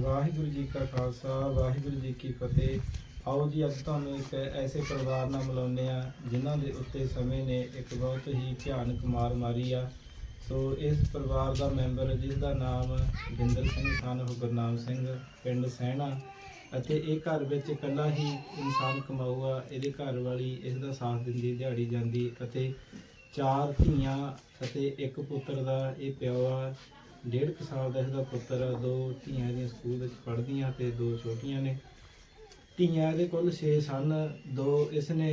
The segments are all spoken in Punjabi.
ਵਾਹਿਗੁਰੂ ਜੀ ਕਾ ਖਾਲਸਾ, ਵਾਹਿਗੁਰੂ ਜੀ ਕੀ ਫਤਿਹ। ਆਓ ਜੀ, ਅੱਜ ਤੁਹਾਨੂੰ ਇੱਕ ਐਸੇ ਪਰਿਵਾਰ ਨਾਲ ਮਿਲਾਉਂਦੇ ਆ ਜਿਨ੍ਹਾਂ ਦੇ ਉੱਤੇ ਸਮੇਂ ਨੇ ਇੱਕ ਬਹੁਤ ਹੀ ਭਿਆਨਕ ਮਾਰ ਮਾਰੀ ਆ। ਸੋ ਇਸ ਪਰਿਵਾਰ ਦਾ ਮੈਂਬਰ, ਜਿਸ ਦਾ ਨਾਮ ਬਿੰਦਰ ਸਿੰਘ ਸਨ ਗੁਰਨਾਮ ਸਿੰਘ, ਪਿੰਡ ਸਹਿਣਾ। ਅਤੇ ਇਹ ਘਰ ਵਿੱਚ ਇਕੱਲਾ ਹੀ ਇਨਸਾਨ ਕਮਾਊਆ ਇਹਦੇ ਘਰ ਵਾਲੀ ਇਸ ਦਾ ਸਾਥ ਦਿੰਦੀ, ਦਿਹਾੜੀ ਜਾਂਦੀ। ਅਤੇ ਚਾਰ ਧੀਆਂ ਅਤੇ ਇੱਕ ਪੁੱਤਰ ਦਾ ਇਹ ਪਿਓ ਆ। ਡੇਢ ਕੁ ਸਾਲ ਦਾ ਇਸਦਾ ਪੁੱਤਰ ਆ ਦੋ ਧੀਆਂ ਇਹਦੀਆਂ ਸਕੂਲ ਵਿੱਚ ਪੜ੍ਹਦੀਆਂ ਤੇ ਦੋ ਛੋਟੀਆਂ ਨੇ। ਧੀਆਂ ਇਹਦੇ ਕੋਲ 6 ਸਨ ਦੋ ਇਸਨੇ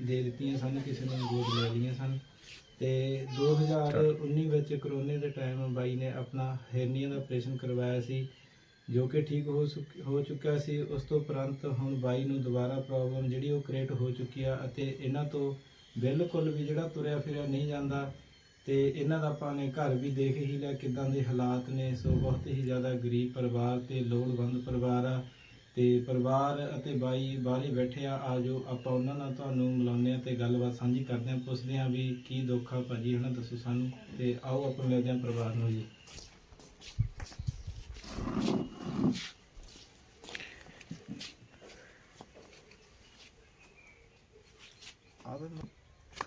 ਦੇ ਦਿੱਤੀਆਂ ਸਨ ਕਿਸੇ ਨੇ ਗੋਦ ਲੈ ਲਈਆਂ ਸਨ। ਤੇ 2019 ਵਿੱਚ ਕਰੋਨੇ ਦੇ ਟਾਈਮ ਬਾਈ ਨੇ ਆਪਣਾ ਹਰਨੀਆ ਦਾ ਆਪਰੇਸ਼ਨ ਕਰਵਾਇਆ ਸੀ ਜੋ ਕਿ ਠੀਕ ਹੋ ਹੋ ਚੁੱਕਾ ਸੀ। ਉਸ ਤੋਂ ਉਪਰੰਤ ਹੁਣ ਬਾਈ ਨੂੰ ਦੁਬਾਰਾ ਪ੍ਰੋਬਲਮ ਜਿਹੜੀ ਉਹ ਕ੍ਰੀਏਟ ਹੋ ਚੁੱਕੀ ਆ ਅਤੇ ਇਹਨਾਂ ਤੋਂ ਬਿਲਕੁਲ ਵੀ ਜਿਹੜਾ ਤੁਰਿਆ ਫਿਰਿਆ ਨਹੀਂ ਜਾਂਦਾ ਤੇ ਇਹਨਾਂ ਦਾ ਆਪਾਂ ਨੇ ਘਰ ਵੀ ਦੇਖ ਹੀ ਲਿਆ ਕਿਦਾਂ ਦੇ ਹਾਲਾਤ ਨੇ। ਸੋ ਬਹੁਤ ਹੀ ਜ਼ਿਆਦਾ ਗਰੀਬ ਪਰਿਵਾਰ ਤੇ ਲੋੜਵੰਦ ਪਰਿਵਾਰ ਆ। ਤੇ ਪਰਿਵਾਰ ਅਤੇ ਬਾਈ ਬਾਹਰੇ ਬੈਠੇ ਆ ਆਜੋ ਆਪਾਂ ਉਹਨਾਂ ਨਾਲ ਤੁਹਾਨੂੰ ਮਿਲਾਉਂਦੇ ਆ ਤੇ ਗੱਲਬਾਤ ਸਾਂਝੀ ਕਰਦੇ ਆ ਪੁੱਛਦੇ ਆ ਵੀ ਕੀ ਦੁੱਖ ਆ ਭਾਜੀ, ਹਨਾ, ਦੱਸੋ ਸਾਨੂੰ। ਤੇ ਆਓ ਆਪਾਂ ਮਿਲਦੇ ਆ ਪਰਿਵਾਰ ਨੂੰ ਜੀ।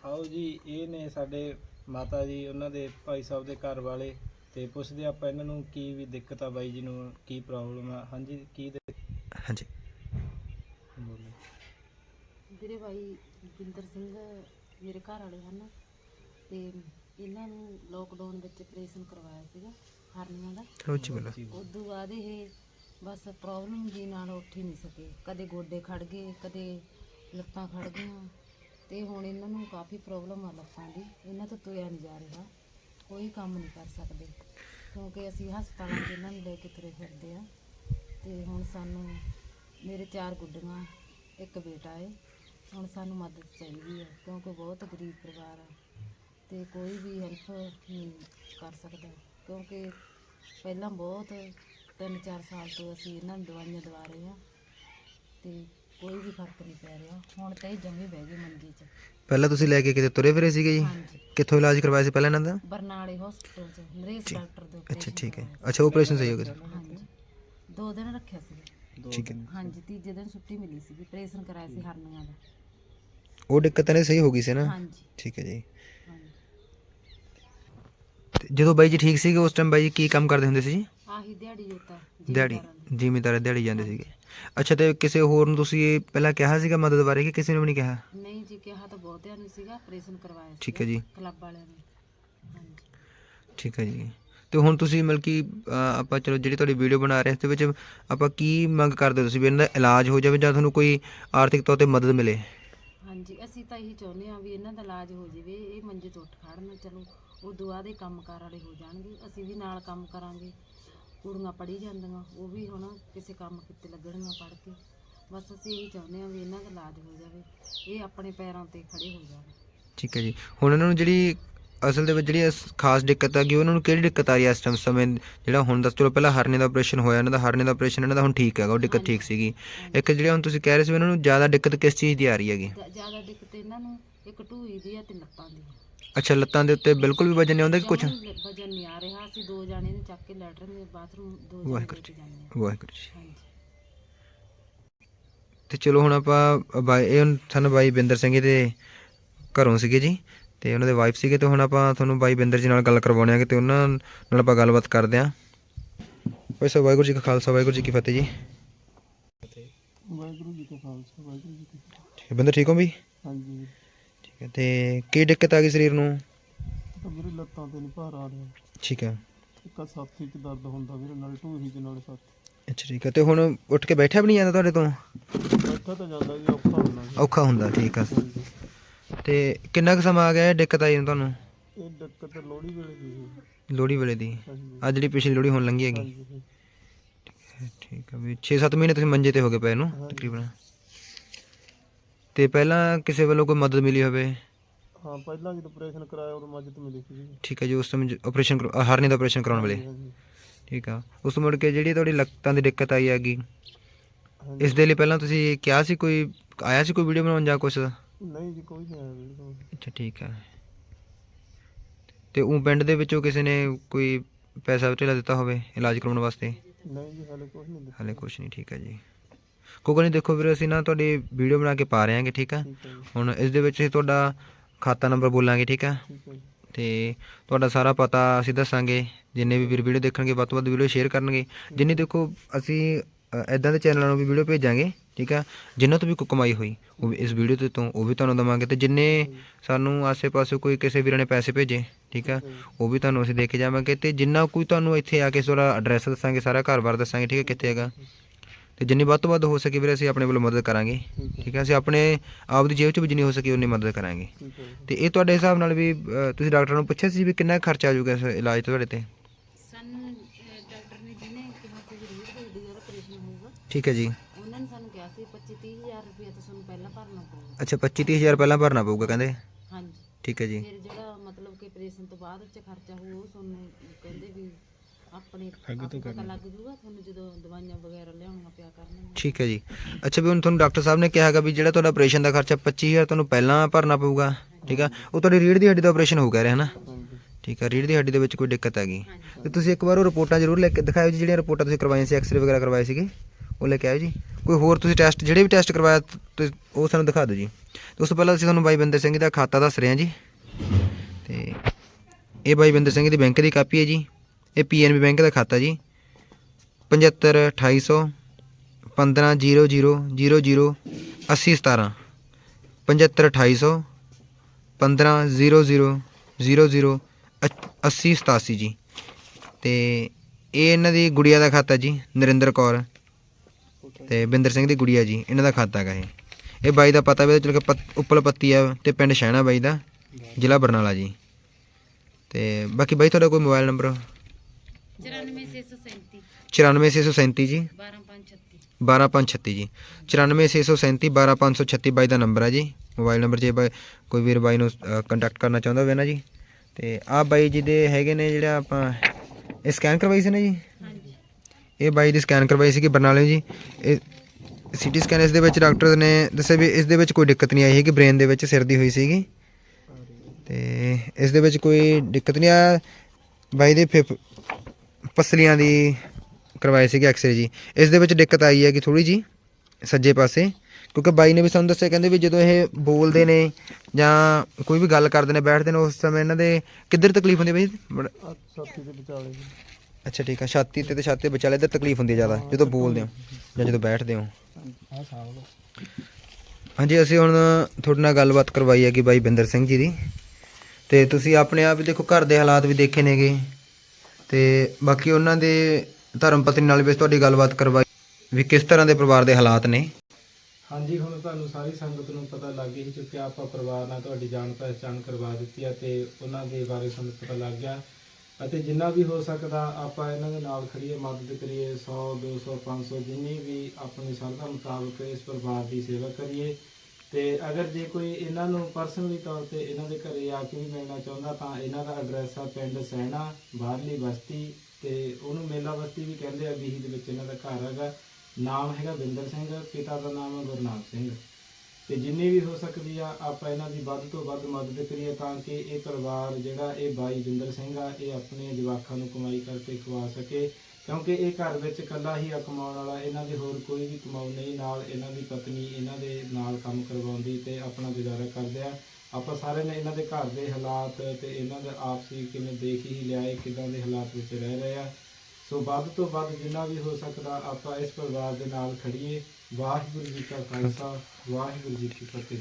ਆਓ ਜੀ, ਇਹ ਨੇ ਸਾਡੇ ਮਾਤਾ ਜੀ ਉਹਨਾਂ ਦੇ ਭਾਈ ਸਾਹਿਬ ਦੇ ਘਰ ਵਾਲੇ ਤੇ ਪੁੱਛਦੇ ਆਪਾਂ ਇਹਨਾਂ ਨੂੰ ਕੀ ਵੀ ਦਿੱਕਤ ਆ ਬਾਈ ਜੀ ਨੂੰ ਕੀ ਪ੍ਰੋਬਲਮ ਆ? ਹਾਂਜੀ ਕੀ ਦੇ- ਹਾਂਜੀ। ਬੋਲੋ। ਵੀਰੇ ਭਾਈ ਬਿੰਦਰ ਸਿੰਘ ਮੇਰੇ ਘਰ ਵਾਲੇ ਹਨ ਤੇ ਇਹਨਾਂ ਨੂੰ ਲੋਕਡਾਊਨ ਵਿੱਚ ਆਪਰੇਸ਼ਨ ਕਰਵਾਇਆ ਸੀਗਾ ਹਰਨੀਆਂ ਦਾ। ਉੱਚੀ ਬੋਲੋ। ਉਸ ਤੋਂ ਬਾਅਦ ਇਹ ਬਸ ਪ੍ਰੋਬਲਮ ਜੀ ਨਾਲ ਉੱਠ ਹੀ ਨਹੀਂ ਸਕੇ। ਕਦੇ ਗੋਡੇ ਖੜ ਗਏ ਕਦੇ ਲੱਤਾਂ ਖੜ ਗਈਆਂ। ਤੇ ਹੁਣ ਇਹਨਾਂ ਨੂੰ ਕਾਫੀ ਪ੍ਰੋਬਲਮ ਆ ਲੱਤਾਂ ਦੀ, ਇਹਨਾਂ ਤੋਂ ਤੁਰਿਆ ਨਹੀਂ ਜਾ ਰਿਹਾ, ਕੋਈ ਕੰਮ ਨਹੀਂ ਕਰ ਸਕਦੇ, ਕਿਉਂਕਿ ਅਸੀਂ ਹਸਪਤਾਲਾਂ 'ਚ ਇਹਨਾਂ ਨੂੰ ਲੈ ਕੇ ਤੁਰੇ ਫਿਰਦੇ ਆ, ਤੇ ਹੁਣ ਸਾਨੂੰ ਮੇਰੇ ਚਾਰ ਗੁੱਡੀਆਂ, ਇੱਕ ਬੇਟਾ ਏ, ਹੁਣ ਸਾਨੂੰ ਮਦਦ ਚਾਹੀਦੀ ਹੈ ਕਿਉਂਕਿ ਬਹੁਤ ਗਰੀਬ ਪਰਿਵਾਰ ਆ, ਤੇ ਕੋਈ ਵੀ ਹੈਲਪ ਨਹੀਂ ਕਰ ਸਕਦਾ, ਕਿਉਂਕਿ ਪਹਿਲਾਂ ਬਹੁਤ 3-4 ਸਾਲ ਤੋਂ ਅਸੀਂ ਇਹਨਾਂ ਨੂੰ ਦਵਾਈਆਂ ਦਵਾ ਰਹੇ ਹਾਂ ਤੇ ਕੋਈ ਵੀ ਫ਼ਰਕ ਨਹੀਂ ਪੈ ਰਿਹਾ। ਹੁਣ ਤਾਂ ਇਹ ਜਮੀ ਬਹਿ ਗਏ ਮੰਜੀ 'ਚ। ਪਹਿਲਾਂ ਤੁਸੀਂ ਲੈ ਕੇ ਕਿਤੇ ਤੁਰੇ ਫਿਰੇ ਸੀਗੇ ਜੀ? ਹਾਂਜੀ। ਕਿੱਥੋਂ ਇਲਾਜ ਕਰਵਾਇਆ ਸੀ ਪਹਿਲਾਂ ਇਹਨਾਂ ਦਾ? ਬਰਨਾਲੇ ਹਸਪੀਟਲ 'ਚ ਨਰੇਸ਼ ਡਾਕਟਰ ਦੇ ਅੱਛਾ ਠੀਕ ਹੈ। ਅੱਛਾ ਆਪਰੇਸ਼ਨ ਸਹੀ ਹੋ ਗਿਆ ਸੀ। ਹਾਂਜੀ। ਦੋ ਦਿਨ ਰੱਖਿਆ ਸੀ। ਦੋ ਠੀਕ ਹੈ। ਹਾਂਜੀ ਤੀਜੇ ਦਿਨ ਛੁੱਟੀ ਮਿਲੀ ਸੀ ਆਪਰੇਸ਼ਨ ਕਰਾਇਆ ਸੀ ਹਰਨੀਆਂ ਦਾ। ਉਹ ਦਿੱਕਤ ਨੇ ਸਹੀ ਹੋ ਗਈ ਸੀ ਨਾ? ਹਾਂਜੀ। ਠੀਕ ਹੈ ਜੀ। ਹਾਂਜੀ। ਤੇ ਜਦੋਂ ਬਾਈ ਜੀ ਠੀਕ ਸੀਗੇ ਉਸ ਟਾਈਮ ਬਾਈ ਜੀ ਕੀ ਕੰਮ ਕਰਦੇ ਹੁੰਦੇ ਸੀ ਜੀ? ਆਹੀ ਦਿਹਾੜੀ ਜੋਤਾ ਦਿਹਾੜੀ ਜ਼ਿਮੀਂਦਾਰਾਂ ਦੀ। ਦਿਹਾੜੀ ਜਾਂਦੇ ਸੀਗੇ। ਅੱਛਾ ਤੇ ਕਿਸੇ ਹੋਰ ਨੂੰ ਤੁਸੀਂ ਇਹ ਪਹਿਲਾਂ ਕਿਹਾ ਸੀਗਾ ਮਦਦ ਬਾਰੇ ਕਿ ਕਿਸੇ ਨੂੰ ਵੀ ਨਹੀਂ ਕਿਹਾ? ਨਹੀਂ ਜੀ ਕਿਹਾ ਤਾਂ ਬਹੁਤਿਆਂ ਨੂੰ ਸੀਗਾ ਆਪਰੇਸ਼ਨ ਕਰਵਾਇਆ ਸੀ ਠੀਕ ਹੈ ਜੀ। ਕਲੱਬ ਵਾਲਿਆਂ ਨੇ। ਹਾਂਜੀ। ਠੀਕ ਹੈ ਜੀ। ਤੇ ਹੁਣ ਤੁਸੀਂ ਮਤਲਬ ਕਿ ਆਪਾਂ ਚਲੋ ਜਿਹੜੀ ਤੁਹਾਡੀ ਵੀਡੀਓ ਬਣਾ ਰਹੇ ਇਸ ਦੇ ਵਿੱਚ ਆਪਾਂ ਕੀ ਮੰਗ ਕਰਦੇ ਹੋ ਤੁਸੀਂ ਵੀ ਇਹਨਾਂ ਦਾ ਇਲਾਜ ਹੋ ਜਾਵੇ ਜਾਂ ਤੁਹਾਨੂੰ ਕੋਈ ਆਰਥਿਕ ਤੌਰ ਤੇ ਮਦਦ ਮਿਲੇ? ਹਾਂਜੀ ਅਸੀਂ ਤਾਂ ਇਹੀ ਚਾਹੁੰਦੇ ਹਾਂ ਵੀ ਇਹਨਾਂ ਦਾ ਇਲਾਜ ਹੋ ਜਾਵੇ ਇਹ ਮੰਜੇ ਤੋਂ ਉੱਠ ਖੜਨ ਚਲੋ ਉਦੋਂ ਬਾਅਦ ਇਹ ਕੰਮਕਾਰ ਵਾਲੇ ਹੋ ਜਾਣਗੇ ਅਸੀਂ ਵੀ ਨਾਲ ਕੰਮ ਕਰਾਂਗੇ। ਕੁੜੀਆਂ ਪੜ੍ਹੀ ਜਾਂਦੀਆਂ ਉਹ ਵੀ ਹੁਣ ਕਿਸੇ ਕੰਮ ਕਿਤੇ ਲੱਗਣਗੀਆਂ ਪੜ੍ਹ ਕੇ। ਬਸ ਅਸੀਂ ਇਹੀ ਚਾਹੁੰਦੇ ਹਾਂ ਵੀ ਇਹਨਾਂ ਦਾ ਇਲਾਜ ਹੋ ਜਾਵੇ ਇਹ ਆਪਣੇ ਪੈਰਾਂ ਤੇ ਖੜੇ ਹੋ ਜਾਣ। ਠੀਕ ਹੈ ਜੀ। ਹੁਣ ਇਹਨਾਂ ਨੂੰ ਜਿਹੜੀ ਅਸਲ ਦੇ ਵਿੱਚ ਜਿਹੜੀ ਖਾਸ ਦਿੱਕਤ ਆ ਗਈ ਉਹਨਾਂ ਨੂੰ ਕਿਹੜੀ ਦਿੱਕਤ ਆ ਰਹੀ ਹੈ ਇਸ ਟਾਈਮ ਸਮੇਂ ਜਿਹੜਾ ਹੁਣ ਦੱਸ ਚਲੋ ਪਹਿਲਾਂ ਹਰਨੇ ਦਾ ਆਪਰੇਸ਼ਨ ਹੋਇਆ ਇਹਨਾਂ ਦਾ ਹਰਨੇ ਦਾ ਆਪਰੇਸ਼ਨ ਇਹਨਾਂ ਦਾ ਹੁਣ ਠੀਕ ਹੈਗਾ ਉਹ ਦਿੱਕਤ ਠੀਕ ਸੀਗੀ। ਇੱਕ ਜਿਹੜੀ ਹੁਣ ਤੁਸੀਂ ਕਹਿ ਰਹੇ ਸੀ ਵੀ ਇਹਨਾਂ ਨੂੰ ਜ਼ਿਆਦਾ ਦਿੱਕਤ ਕਿਸ ਚੀਜ਼ ਦੀ ਆ ਰਹੀ ਹੈਗੀ? ਜ਼ਿਆਦਾ ਦਿੱਕਤ ਇਹਨਾਂ ਨੂੰ ਇੱਕ ਢੂਈ ਦੀ ਹੈ ਤੇ ਲੱਤਾਂ ਦੀ। ਹੈ ਅੱਛਾ ਲੱਤਾਂ ਦੇ ਉੱਤੇ ਬਿਲਕੁਲ ਵੀ ਵਜਨ ਨਹੀਂ ਆਉਂਦਾ ਕਿ ਕੁਝ ਜਮਾਂ ਹੀ ਲ- ਵਜਨ ਨਹੀਂ ਆ ਰਿਹਾ। ਅਸੀਂ ਦੋ ਜਾਣੇ ਨੂੰ ਚੱਕ ਕੇ ਲੈਟਰਨ ਦੇ ਬਾਥਰੂਮ ਦੋ ਜਾਣੇ ਵਾਹਿਗੁਰੂ ਲੈ ਕੇ ਜੀ। ਜਾਂਦੇ ਹਾਂ। ਵਾਹਿਗੁਰੂ ਜੀ। ਹਾਂਜੀ। ਤੇ ਚਲੋ ਹੁਣ ਆਪਾਂ ਬਾਈ ਇਹ ਹੁਣ ਸਾਨੂੰ ਬਾਈ ਬਿੰਦਰ ਸਿੰਘ ਜੀ ਦੇ ਘਰੋਂ ਸੀਗੇ ਜੀ। ਤੇ ਉਹਨਾਂ ਦੇ ਵਾਈਫ ਸੀਗੇ ਤੇ ਹੁਣ ਆਪਾਂ ਤੁਹਾਨੂੰ ਬਾਈ ਬਿੰਦਰ ਜੀ ਨਾਲ ਗੱਲ ਕਰਵਾਉਣੇ ਆ ਤੇ ਉਹਨਾਂ ਨਾਲ ਆਪਾਂ ਗੱਲਬਾਤ ਕਰਦੇ ਆਂ ਓਏ ਸੋ ਵਾਹਿਗੁਰੂ ਜੀ ਕਾ ਖਾਲਸਾ ਵਾਹਿਗੁਰੂ ਜੀ ਕੀ ਫਤਿਹ ਜੀ। ਵਾਹਿਗੁਰੂ ਜੀ ਕਾ ਖਾਲਸਾ ਵਾਹਿਗੁਰੂ ਜੀ ਕੀ ਫਤਿਹ। ਠੀਕ ਹੈ ਬਿੰਦਰ ਠੀਕ ਹੋ ਵੀ? ਹਾਂਜੀ। ਤੇ ਕੀ ਦਿੱਕਤ ਆ ਗਈ ਸਰੀਰ ਨੂੰ? ਮੇਰੇ ਲੱਤਾਂ ਤੇ ਨਹੀਂ ਭਾਰ ਆ ਰਿਹਾ। ਠੀਕ ਹੈ ਇੱਕ ਆਹ ਸਾਥੀ 'ਚ ਦਰਦ ਹੁੰਦਾ ਵੀਰੇ ਨਾਲ ਢੂਹੀ ਦੇ ਨਾਲ ਸਾਥੀ। ਅੱਛਾ ਠੀਕ ਹੈ ਤੇ ਹੁਣ ਉੱਠ ਕੇ ਬੈਠਿਆ ਵੀ ਨਹੀਂ ਜਾਂਦਾ ਤੁਹਾਡੇ ਤੋਂ? ਬੈਠਾ ਤਾਂ ਜਾਂਦਾ ਜੀ ਔਖਾ ਹੁੰਦਾ ਜੀ। ਔਖਾ ਹੁੰਦਾ ਠੀਕ ਆ। ਤੇ ਕਿੰਨਾ ਕੁ ਸਮਾਂ ਆ ਗਿਆ ਇਹ ਦਿੱਕਤ ਆਈ ਨੂੰ ਤੁਹਾਨੂੰ? ਇਹ ਦਿੱਕਤ ਲੋੜੀ ਵੇਲੇ ਦੀ ਸੀ। ਲੋਹੜੀ ਵੇਲੇ ਦੀ। ਹਾਂਜੀ। ਆ ਜਿਹੜੀ ਪਿਛਲੀ ਲੋਹੜੀ ਹੁਣ ਲੰਘੀ ਹੈਗੀ। ਹਾਂਜੀ। ਠੀਕ ਆ ਵੀ 6-7 ਮਹੀਨੇ ਤੁਸੀਂ ਮੰਜੇ ਤੇ ਹੋ ਗਏ ਪਏ ਨੂੰ। ਤਕਰੀਬਨ। ਤੇ ਪਹਿਲਾਂ ਕਿਸੇ ਵੱਲੋਂ ਕੋਈ ਮਦਦ ਮਿਲੀ ਹੋਵੇ? ਹਾਂ ਪਹਿਲਾਂ ਜਦੋਂ ਆਪਰੇਸ਼ਨ ਕਰਾਇਆ ਉਦੋਂ ਮੱਜਤ ਮਿਲੀ ਸੀ ਠੀਕ ਹੈ ਜੀ ਉਸ ਸਮੇਂ ਆਪਰੇਸ਼ਨ ਹਰਨੇ ਦਾ ਆਪਰੇਸ਼ਨ ਕਰਾਉਣ ਵੇਲੇ। ਠੀਕ ਆ। ਉਸ ਤੋਂ ਮੁੜ ਕੇ ਜਿਹੜੀ ਤੁਹਾਡੀ ਲੱਤਾਂ ਦੀ ਦਿੱਕਤ ਆਈ ਹੈਗੀ ਇਸ ਦੇ ਲਈ ਪਹਿਲਾਂ ਤੁਸੀਂ ਕਿਹਾ ਸੀ ਕੋਈ ਆਇਆ ਸੀ ਕੋਈ ਵੀਡੀਓ ਬਣਾਉਣ ਜਾਂ ਕੁਛ? ਨਹੀਂ ਜੀ ਕੋਈ ਨਹੀਂ ਆਇਆ। ਅੱਛਾ ਠੀਕ ਹੈ ਤੇ ਉਹ ਪਿੰਡ ਦੇ ਵਿੱਚੋਂ ਕਿਸੇ ਨੇ ਕੋਈ ਪੈਸਾ ਧੇਲਾ ਦਿੱਤਾ ਹੋਵੇ ਇਲਾਜ ਕਰਾਉਣ ਵਾਸਤੇ? ਨਹੀਂ ਜੀ ਹਾਲੇ ਕੁਝ ਨਹੀਂ ਹਲੇ ਕੁਛ ਨਹੀਂ ਠੀਕ ਹੈ ਜੀ। ਕੋਈ ਨਹੀਂ ਦੇਖੋ ਵੀਰੇ ਅਸੀਂ ਨਾ ਤੁਹਾਡੀ ਵੀਡੀਓ ਬਣਾ ਕੇ ਪਾ ਰਹੇ ਹਾਂਗੇ ਠੀਕ ਜੀ। ਹੁਣ ਇਸ ਦੇ ਵਿੱਚ ਅਸੀਂ ਤੁਹਾਡਾ ਖਾਤਾ ਨੰਬਰ ਬੋਲਾਂਗੇ ਠੀਕ ਜੀ। ਤੇ ਤੁਹਾਡਾ ਸਾਰਾ ਪਤਾ ਅਸੀਂ ਦੱਸਾਂਗੇ ਜਿੰਨੇ ਵੀ ਵੀਰ ਵੀਡੀਓ ਦੇਖਣਗੇ ਵੱਧ ਤੋਂ ਵੱਧ ਵੀਡੀਓ ਸ਼ੇਅਰ ਕਰਨਗੇ। ਜਿੰਨੀ ਦੇਖੋ ਅਸੀਂ ਐਦਾਂ ਦੇ ਚੈਨਲਾਂ ਨੂੰ ਵੀ ਵੀਡੀਓ ਭੇਜਾਂਗੇ ਠੀਕ ਆ? ਜਿਨ੍ਹਾਂ ਤੋਂ ਵੀ ਕੋਈ ਕਮਾਈ ਹੋਈ ਉਹ ਇਸ ਵੀਡੀਓ ਤੇ ਤੋਂ ਉਹ ਵੀ ਤੁਹਾਨੂੰ ਦਵਾਂਗੇ। ਤੇ ਜਿੰਨੇ ਸਾਨੂੰ ਆਸੇ-ਪਾਸੇ ਕੋਈ ਕਿਸੇ ਵੀਰਾਂ ਨੇ ਪੈਸੇ ਭੇਜੇ ਠੀਕ ਆ? ਉਹ ਵੀ ਤੁਹਾਨੂੰ ਅਸੀਂ ਦੇ ਕੇ ਜਾਵਾਂਗੇ। ਤੇ ਜਿੰਨਾ ਕੋਈ ਤੁਹਾਨੂੰ ਇੱਥੇ ਆ ਕੇ ਤੁਹਾਡਾ ਐਡਰੈਸ ਦੱਸਾਂਗੇ ਸਾਰਾ ਘਰ-ਬਾਰ ਦੱਸਾਂਗੇ ਠੀਕ ਹੈ ਕਿੱਥੇ ਹੈਗਾ? ਤੇ ਜਿੰਨੀ ਵੱਧ ਤੋਂ ਵੱਧ ਹੋ ਸਕੇ ਵੀਰੇ ਅਸੀਂ ਆਪਣੇ ਵੱਲੋਂ ਮਦਦ ਕਰਾਂਗੇ। ਠੀਕ ਹੈ। ਅਸੀਂ ਆਪਣੇ ਆਪ ਦੀ ਜੇਬ 'ਚ ਵੀ ਜਿੰਨੀ ਹੋ ਸਕੇ ਉਨੀ ਮਦਦ ਕਰਾਂਗੇ। ਤੇ ਇਹ ਤੁਹਾਡੇ ਹਿਸਾਬ ਨਾਲ ਵੀ ਅ, ਤੁਸੀਂ ਡਾਕਟਰ ਨੂੰ ਪੁੱਛਿਆ ਸੀ ਵੀ ਕਿੰਨਾ ਖਰਚਾ ਆ ਜਾਊਗਾ ਇਸ ਇਲਾਜ ਤੇ ਤੁਹਾਡੇ ਤੇ? ਸਾਨੂੰ ਅਹ, ਡਾਕਟਰ ਨੇ ਜਿਹਨੇ ਕਿਹਾ ਸੀ ਵੀ ਰੀੜ ਦੀ ਹੱਡੀ ਦਾ ਆਪਰੇਸ਼ਨ ਹੋਊਗਾ। ਠੀਕ ਹੈ ਜੀ। ਉਹਨਾਂ ਨੇ ਸਾਨੂੰ ਕਿਹਾ ਸੀ 25 30000 ਰੁਪਏ ਤਾਂ ਤੁਹਾਨੂੰ ਪਹਿਲਾਂ ਭਰਨਾ ਪਊਗਾ। ਅੱਛਾ 25 30000 ਪਹਿਲਾਂ ਭਰਨਾ ਪਊਗਾ ਕਹਿੰਦੇ? ਹਾਂਜੀ। ਠੀਕ ਹੈ ਜੀ। ਫਿਰ ਜਿਹੜਾ ਮਤਲਬ ਕਿ ਆਪਰੇਸ਼ਨ ਤੋਂ ਬਾਅਦ ਚ ਖਰਚਾ ਹੋਊ ਉਹ ਤੁਹਾਨੂੰ ਕਹਿੰਦੇ ਵੀ ਆਪਣੇ ਅੱਗੇ ਤੋਂ ਆਪ ਪਤਾ ਲੱਗ ਜੂਗਾ ਤੁਹਾਨੂੰ ਜਦੋਂ ਦਵਾਈਆਂ ਵਗੈਰਾ ਲਿਆਉਣੀਆਂ ਪਿਆ ਕਰਨਗੀਆਂ। ਠੀਕ ਹੈ ਜੀ। ਅੱਛਾ ਵੀ ਹੁਣ ਤੁਹਾਨੂੰ ਡਾਕਟਰ ਸਾਹਿਬ ਨੇ ਕਿਹਾ ਹੈਗਾ ਵੀ ਜਿਹੜਾ ਤੁਹਾਡਾ ਆਪਰੇਸ਼ਨ ਦਾ ਖਰਚਾ 25000 ਤੁਹਾਨੂੰ ਪਹਿਲਾਂ ਭਰਨਾ ਪਊਗਾ ਠੀਕ ਆ? ਉਹ ਤੁਹਾਡੀ ਰੀੜ ਦੀ ਹੱਡੀ ਦਾ ਆਪਰੇਸ਼ਨ ਹੋ ਗਿਆ ਰਿਹਾ ਨਾ ਠੀਕ ਆ ਰੀੜ ਦੀ ਹੱਡੀ ਦੇ ਵਿੱਚ ਕੋਈ ਦਿੱਕਤ ਹੈਗੀ। ਤੇ ਤੁਸੀਂ ਇੱਕ ਵਾਰ ਉਹ ਰਿਪੋਰਟਾਂ ਜ਼ਰੂਰ ਲੈ ਕੇ ਦਿਖਾਓ ਜੀ ਜਿਹੜੀਆਂ ਰਿਪੋਰਟਾਂ ਤੁਸੀਂ ਕਰਵਾਈਆਂ ਸੀ ਐਕਸਰੇ ਵਗੈਰਾ ਕਰਵਾਏ ਸੀਗੇ। ਉਹ ਲੈ ਕੇ ਆਇਓ ਜੀ। ਕੋਈ ਹੋਰ ਤੁਸੀਂ ਟੈਸਟ ਜਿਹੜੇ ਵੀ ਟੈਸਟ ਕਰਵਾਇਆ ਤੇ ਉਹ ਸਾਨੂੰ ਦਿਖਾ ਦਿਓ ਜੀ। ਤੇ ਉਸ ਤੋਂ ਪਹਿਲਾਂ ਅਸੀਂ ਤੁਹਾਨੂੰ ਬਾਈ ਬੰਦਰ ਸਿੰਘ ਦਾ ਖਾਤਾ ਦੱਸ ਰਹੇ ਹਾਂ ਜੀ। ਤੇ ਇਹ ਬਾਈ ਬੰਦਰ ਸਿੰਘ ਦੀ ਬੈਂਕ ਦੀ ਕਾਪੀ ਹੈ ਜੀ। ਇਹ ਪੀਐਨਬੀ ਬੈਂਕ ਦਾ ਖਾਤਾ ਜੀ। 75 2800 15 00 00 80 17 75 2800 15 00 00 80 87 ਜੀ। ਤੇ ਇਹ ਇਹਨਾਂ ਦੀ ਗੁੜੀਆ ਦਾ ਖਾਤਾ ਜੀ, ਨਰਿੰਦਰ ਕੌਰ। ਤੇ ਬਿੰਦਰ ਸਿੰਘ ਦੀ ਗੁੜੀਆ ਜੀ, ਇਹਨਾਂ ਦਾ ਖਾਤਾ ਹੈਗਾ ਇਹ। ਇਹ ਬਾਈ ਦਾ ਪਤਾ ਵੀ ਚਲ ਕੇ ਪੱਤ- ਉੱਪਲ ਪੱਤੀ ਆ ਤੇ ਪਿੰਡ ਸ਼ਹਿਣਾ ਬਾਈ ਦਾ, ਜ਼ਿਲ੍ਹਾ ਬਰਨਾਲਾ ਜੀ। ਤੇ ਬਾਕੀ ਬਾਈ, ਤੁਹਾਡਾ ਕੋਈ ਮੋਬਾਈਲ ਨੰਬਰ 94637 94637 ਜੀ। 12536 12536 ਜੀ। 94637 12536 ਬਾਈ ਦਾ ਨੰਬਰ ਹੈ ਜੀ। ਮੋਬਾਈਲ ਨੰਬਰ ਜੇ ਬਾਈ ਕੋਈ ਵੀਰ ਬਾਈ ਨੂੰ ਕੰਟੈਕਟ ਕਰਨਾ ਚਾਹੁੰਦਾ ਹੋਵੇ ਨਾ ਜੀ। ਤੇ ਆਹ ਬਾਈ ਜੀ ਦੇ ਹੈਗੇ ਨੇ ਜਿਹੜਾ ਆਪਾਂ ਇਹ ਸਕੈਨ ਕਰਵਾਈ ਸੀ ਨਾ ਜੀ? ਹਾਂਜੀ। ਇਹ ਬਾਈ ਦੀ ਸਕੈਨ ਕਰਵਾਈ ਸੀ ਕਿ ਬਰਨਾਲੇ ਜੀ। ਇਹ ਸੀਟੀ ਸਕੈਨ ਇਸ ਦੇ ਵਿੱਚ ਡਾਕਟਰ ਨੇ ਦੱਸਿਆ ਵੀ ਇਸ ਦੇ ਵਿੱਚ ਕੋਈ ਦਿੱਕਤ ਨਹੀਂ ਆਈ ਹੈਗੀ ਬ੍ਰੇਨ ਦੇ ਵਿੱਚ ਸਿਰ ਦੀ ਹੋਈ ਸੀਗੀ। ਤੇ ਇਸ ਦੇ ਵਿੱਚ ਕੋਈ ਦਿੱਕਤ ਨਹੀਂ ਆ। ਬਾਈ ਦੇ ਪਸਲੀਆਂ ਦੀ ਕਰਵਾਏ ਸੀਗੇ ਐਕਸਰੇ ਜੀ। ਇਸ ਦੇ ਵਿੱਚ ਦਿੱਕਤ ਆਈ ਹੈ ਕਿ ਥੋੜੀ ਜੀ ਸੱਜੇ ਪਾਸੇ ਕਿਉਂਕਿ ਬਾਈ ਨੇ ਵੀ ਸਾਨੂੰ ਦੱਸਿਆ ਕਹਿੰਦੇ ਵੀ ਜਦੋਂ ਇਹ ਬੋਲਦੇ ਨੇ ਜਾਂ ਕੋਈ ਵੀ ਗੱਲ ਕਰਦੇ ਨੇ ਬੈਠਦੇ ਨੇ ਉਸ ਸਮੇਂ ਇਹਨਾਂ ਦੇ ਕਿੱਧਰ ਤਕਲੀਫ ਹੁੰਦੀ ਬਾਈ? ਸਾਥੀ ਦੇ ਵਿਚਾਲੇ ਅੱਛਾ ਠੀਕ ਆ। ਛਾਤੀ ਤੇ ਤੇ ਛਾਤੀ ਵਿਚਾਲੇ ਤੇ ਤਕਲੀਫ ਹੁੰਦੀ ਜ਼ਿਆਦਾ ਜਦੋਂ ਬੋਲਦੇ ਹੋ ਜਾਂ ਜਦੋਂ ਬੈਠਦੇ ਹੋ। ਹਾਂਜੀ ਅਸੀਂ ਹੁਣ ਤੁਹਾਡੇ ਨਾਲ ਗੱਲਬਾਤ ਕਰਵਾਈ ਹੈ ਕਿ ਬਾਈ ਬਿੰਦਰ ਸਿੰਘ ਜੀ ਦੀ। ਤੇ ਤੁਸੀਂ ਆਪਣੇ ਆਪ ਹੀ ਦੇਖੋ ਘਰ ਦੇ ਹਾਲਾਤ ਵੀ ਦੇਖੇ ਨੇਗੇ। ਤੇ ਬਾਕੀ ਉਹਨਾਂ ਦੇ ਧਰਮ ਪਤਨੀ ਨਾਲ ਵੀ ਅਸੀਂ ਤੁਹਾਡੀ ਗੱਲਬਾਤ ਕਰਵਾਈ ਵੀ ਕਿਸ ਤਰ੍ਹਾਂ ਦੇ ਪਰਿਵਾਰ ਦੇ ਹਾਲਾਤ ਨੇ? ਹਾਂਜੀ, ਹੁਣ ਤੁਹਾਨੂੰ ਸਾਰੀ ਸੰਗਤ ਨੂੰ ਪਤਾ ਲੱਗ ਹੀ ਚੁੱਕਿਆ, ਆਪਾਂ ਪਰਿਵਾਰ ਨਾਲ ਤੁਹਾਡੀ ਜਾਣ ਪਹਿਚਾਣ ਕਰਵਾ ਦਿੱਤੀ ਹੈ ਤੇ ਉਹਨਾਂ ਦੇ ਬਾਰੇ ਸਾਨੂੰ ਪਤਾ ਲੱਗ ਗਿਆ। ਅਤੇ ਜਿੰਨਾ ਵੀ ਹੋ ਸਕਦਾ, ਆਪਾਂ ਇਹਨਾਂ ਦੇ ਨਾਲ ਖੜੀਏ ਮਦਦ ਕਰੀਏ 100 200 500 ਜਿੰਨੀ ਵੀ ਆਪਣੀ ਸਰਦਾ ਮੁਤਾਬਕ ਇਸ ਪਰਿਵਾਰ ਦੀ ਸੇਵਾ ਕਰੀਏ। ਤੇ ਅਗਰ ਜੇ ਕੋਈ ਇਹਨਾਂ ਨੂੰ ਪਰਸਨਲੀ ਤੌਰ ਤੇ ਇਹਨਾਂ ਦੇ ਘਰੇ ਆ ਕੇ ਵੀ ਮਿਲਣਾ ਚਾਹੁੰਦਾ ਤਾਂ ਇਹਨਾਂ ਦਾ ਐਡਰੈਸ ਆ ਪਿੰਡ ਸੈਣਾ, ਬਾਹਰਲੀ ਬਸਤੀ ਤੇ ਉਹਨੂੰ ਮੇਲਾ ਬਸਤੀ ਵੀ ਕਹਿੰਦੇ ਆ ਬੀਹੀ ਦੇ ਵਿੱਚ ਇਹਨਾਂ ਦਾ ਘਰ ਹੈਗਾ। ਨਾਮ ਹੈਗਾ ਬਿੰਦਰ ਸਿੰਘ, ਪਿਤਾ ਦਾ ਨਾਮ ਹੈ ਗੁਰਨਾਮ ਸਿੰਘ। ਤੇ ਜਿੰਨੀ ਵੀ ਹੋ ਸਕਦੀ ਆ, ਆਪਾਂ ਇਹਨਾਂ ਦੀ ਵੱਧ ਤੋਂ ਵੱਧ ਮਦਦ ਕਰੀਏ ਤਾਂ ਕਿ ਇਹ ਪਰਿਵਾਰ ਜਿਹੜਾ ਇਹ ਬਾਈ ਜਿੰਦਰ ਸਿੰਘ ਆ, ਇਹ ਆਪਣੇ ਜਵਾਕਾਂ ਨੂੰ ਕਮਾਈ ਕਰਕੇ ਖਵਾ ਸਕੇ। ਕਿਉਂਕਿ ਇਹ ਘਰ ਵਿੱਚ ਇਕੱਲਾ ਹੀ ਆ ਕਮਾਉਣ ਵਾਲਾ, ਇਹਨਾਂ ਦੇ ਹੋਰ ਕੋਈ ਵੀ ਕਮਾਉ ਨਹੀਂ, ਨਾਲ ਇਹਨਾਂ ਦੀ ਪਤਨੀ, ਇਹਨਾਂ ਦੇ ਨਾਲ ਕੰਮ ਕਰਵਾਉਂਦੀ ਤੇ ਆਪਣਾ ਗੁਜ਼ਾਰਾ ਕਰਦੇ ਆ। ਆਪਾਂ ਸਾਰੇ ਨੇ ਇਹਨਾਂ ਦੇ ਘਰ ਦੇ ਹਾਲਾਤ ਤੇ ਇਹਨਾਂ ਦਾ ਆਪਸੀ ਕਿਵੇਂ ਦੇਖ ਹੀ ਲਿਆ, ਇਹ ਕਿਦਾਂ ਦੇ ਹਾਲਾਤ ਵਿੱਚ ਰਹਿ ਰਹੇ ਆ। ਸੋ ਵੱਧ ਤੋਂ ਵੱਧ ਜਿੰਨਾ ਵੀ ਹੋ ਸਕਦਾ, ਆਪਾਂ ਇਸ ਪਰਿਵਾਰ ਦੇ ਨਾਲ ਖੜੀਏ ਵਾਹਿਗੁਰੂ ਜੀ ਕਾ ਖਾਲਸਾ, ਵਾਹਿਗੁਰੂ ਜੀ ਕੀ ਫਤਿਹ।